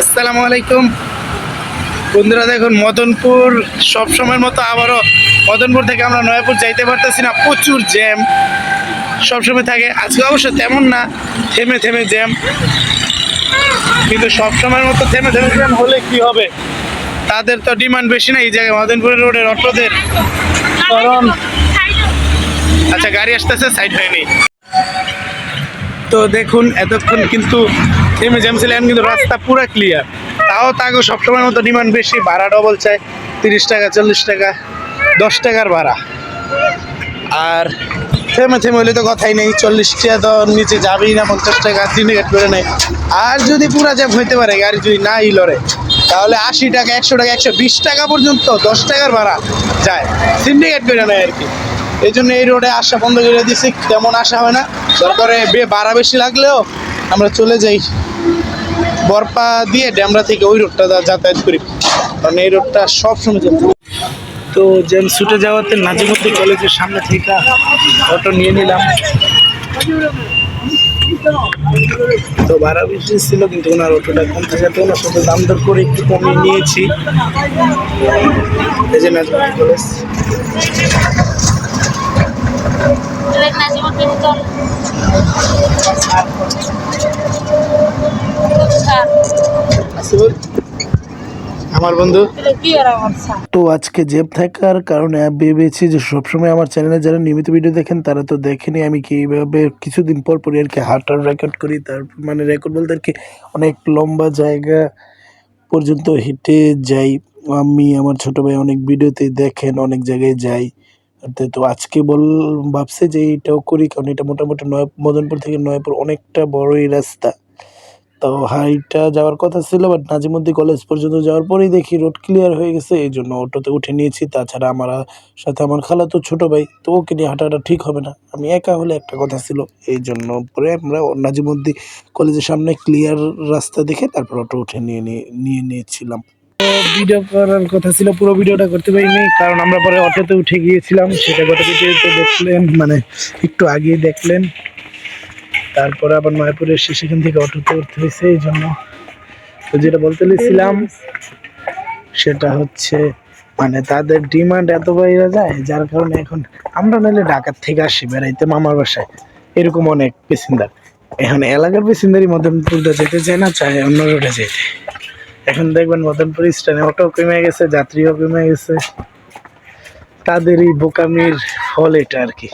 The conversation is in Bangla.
আসসালামু আলাইকুম। বন্ধুরা দেখুন, মদনপুর সব সময়ের মতো আবারও মদনপুর থেকে আমরা নয়াপুর যাইতে পারতেছি না, প্রচুর জ্যাম। সবসময় থাকে, আজকে অবশ্য তেমন না, থেমে থেমে জ্যাম। কিন্তু সব সময়ের মতো থেমে থেমে জ্যাম হলে কি হবে? তাদের তো ডিমান্ড বেশি না এই জায়গায় মদনপুর রোডের অটোদের। কারণ আচ্ছা গাড়ি আসতেছে সাইড হয়নি। তো দেখুন, এতক্ষণ কিন্তু থেমে জ্যাম ছিল, এখন কিন্তু রাস্তা পুরো ক্লিয়ার তাও তাকে সবসময় মতো ডিমান্ড বেশি, ভাড়া ডবল চাই, তিরিশ টাকা, চল্লিশ টাকা, দশ টাকার ভাড়া। আর থেমে থেমে হলে তো কথাই নেই, চল্লিশ টাকা তো নিচে যাবেই না, পঞ্চাশ টাকা সিন্ডিকেট করে নেয় আর যদি পুরা জ্যাম হইতে পারে, গাড়ি যদি না ই লড়ে, তাহলে আশি টাকা, একশো টাকা, একশো বিশ টাকা পর্যন্ত দশ টাকার ভাড়া যায়। সিন্ডিকেট করে নেয় আর কি। এই জন্য এই রোডে আসা বন্ধ করে দিছি, তেমন আসা হয় না। তারপরে বে ভাড়া বেশি লাগলেও আমরা চলে যাই। বরপা দিয়ে ড্যামরা থেকে ওই রোডটা যাতায়াত করি। কারণ এই রোডটা সবসময় চলতে তো জেম ছুটে যাওয়াতে নাজিমুদ্দি কলেজের সামনে থেকে অটো নিয়ে নিলাম। তো ভাড়া বেশি ছিল কিন্তু ওনার অটোটা কম থাকাতে ওনার সাথে দাম দর করে একটু কমিয়ে নিয়েছি। এই যে নাজিমুদ্দি কলেজ। আসিফুল, আমার বন্ধু। তো আজকে জেব থাকার কারণে ভেবেছি যে সবসময় আমার চ্যানেলে যারা নিয়মিত ভিডিও দেখেন তারা তো দেখেনি আমি কীভাবে কিছুদিন পর পরই আর কি হাঁটার রেকর্ড করি। তার মানে রেকর্ড বলতে আর কি অনেক লম্বা জায়গা পর্যন্ত হেঁটে যাই। আমি আমার ছোট ভাই অনেক ভিডিওতে দেখেন অনেক জায়গায় যাই। তো আজকে বল ভাবছে যে এটাও করি কারণ এটা মোটামুটি নয় মদনপুর থেকে নয়পুর অনেকটা বড়ই রাস্তা। তো হাইটা যাওয়ার কথা ছিল বাট নাজিমুদ্দি কলেজ পর্যন্ত যাওয়ার পরেই দেখি রোড ক্লিয়ার হয়ে গেছে এই জন্য অটোতে উঠে নিয়েছি। তাছাড়া আমার সাথে আমার খালা তো ছোটো ভাই, তো ওকে নিয়ে হাঁটাটা ঠিক হবে না। আমি একা হলে একটা কথা ছিল এই জন্য পরে আমরা নাজিমুদ্দি কলেজের সামনে ক্লিয়ার রাস্তা দেখে তারপর অটো উঠে নিয়ে নিয়ে নিয়ে নিয়েছিলাম। ভিডিও করার কথা ছিল, পুরো ভিডিওটা করতে পারিনি, কারণ আমরা পরে অটোতে উঠে গিয়েছিলাম। সেটা গত ভিডিওতে দেখলেন মানে একটু আগে দেখলেন। তারপরে আবার নয়পুরে এসে সেখান থেকে অটোতে উঠতে হয়েছে, এই জন্য তো যেটা বলতে চাইছিলাম সেটা হচ্ছে মানে তাদের ডিমান্ড এত বাইরে যায়, যার কারণে এখন আমরা নাহলে ঢাকার থেকে আসি, বেড়াইতে মামার বাসায়। এরকম অনেক পেসেঞ্জার এখন এলাকার পেসেঞ্জারই মদনপুরটা যেতে চায় না, চায় অন্য রোডে যেতে। এখন দেখবেন মদনপুর স্ট্যান্ডে অটো কমে গেছে, যাত্রীও কমে গেছে। তাদেরই বোকামির ফল এটা আর কি।